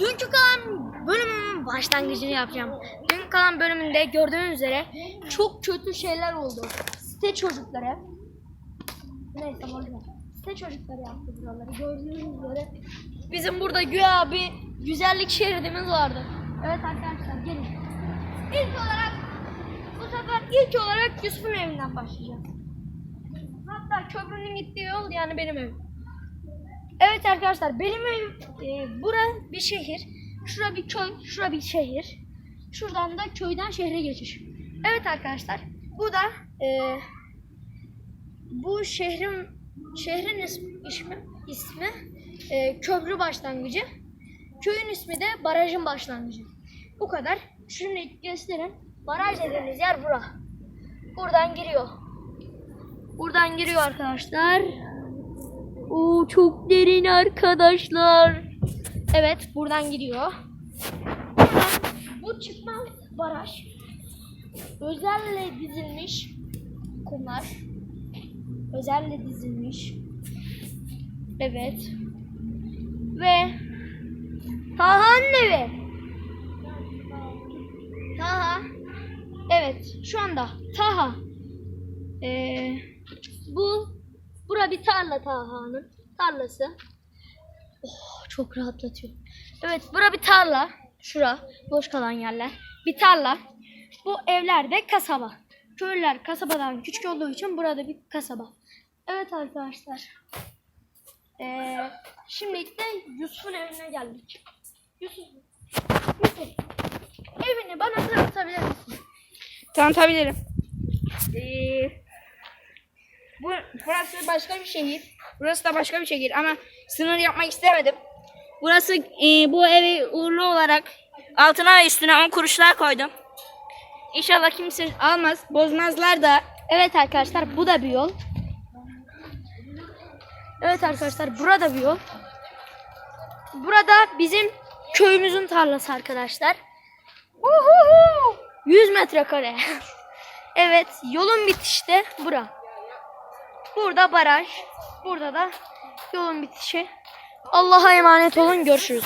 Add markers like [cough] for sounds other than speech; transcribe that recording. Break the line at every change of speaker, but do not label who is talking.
dünkü kalan bölümün başlangıcını yapacağım. Dün kalan bölümünde gördüğünüz üzere çok kötü şeyler oldu. Site çocukları. Neyse boşver. Site çocukları yaptı buraları. Gördüğünüz üzere. Bizim burada güya bir güzellik şeridimiz vardı. Evet arkadaşlar gelin. İlk olarak bu sefer ilk olarak Yusuf'un evinden başlayacağız. Hatta köprünün gittiği yol yani benim evim. Evet arkadaşlar benim ev e, bura bir şehir. Şura bir köy, şura bir şehir. Şuradan da köyden şehre geçiş. Evet arkadaşlar bu da e, bu şehrin şehrin ismi, ismi, ismi e, köprü başlangıcı. Köyün ismi de barajın başlangıcı. Bu kadar. Şimdi gösterin. Baraj dediğimiz yer bura. Buradan giriyor. Buradan giriyor arkadaşlar. Oo çok derin arkadaşlar. Evet buradan gidiyor. Bu çıkmaz baraj. Özelle dizilmiş kumlar. Özelle dizilmiş. Evet. Ve Taha'nın evi. Taha. Evet şu anda Taha. Ee, bu bir tarla Taha'nın tarlası. Oh, çok rahatlatıyor. Evet bura bir tarla. Şura boş kalan yerler. Bir tarla. Bu evler de kasaba. Köylüler kasabadan küçük olduğu için burada bir kasaba. Evet arkadaşlar. Ee, şimdi de Yusuf'un evine geldik. Yusuf. Yusuf. Evini bana tanıtabilir misin?
Tanıtabilirim. Ee, bu, burası başka bir şehir. Burası da başka bir şehir ama sınır yapmak istemedim. Burası e, bu evi uğurlu olarak altına ve üstüne 10 kuruşlar koydum. İnşallah kimse almaz, bozmazlar da.
Evet arkadaşlar bu da bir yol. Evet arkadaşlar burada bir yol. Burada bizim köyümüzün tarlası arkadaşlar. Uhuhu! 100 metrekare. [laughs] evet yolun bitişi de bura. Burada baraj. Burada da yolun bitişi. Allah'a emanet olun görüşürüz.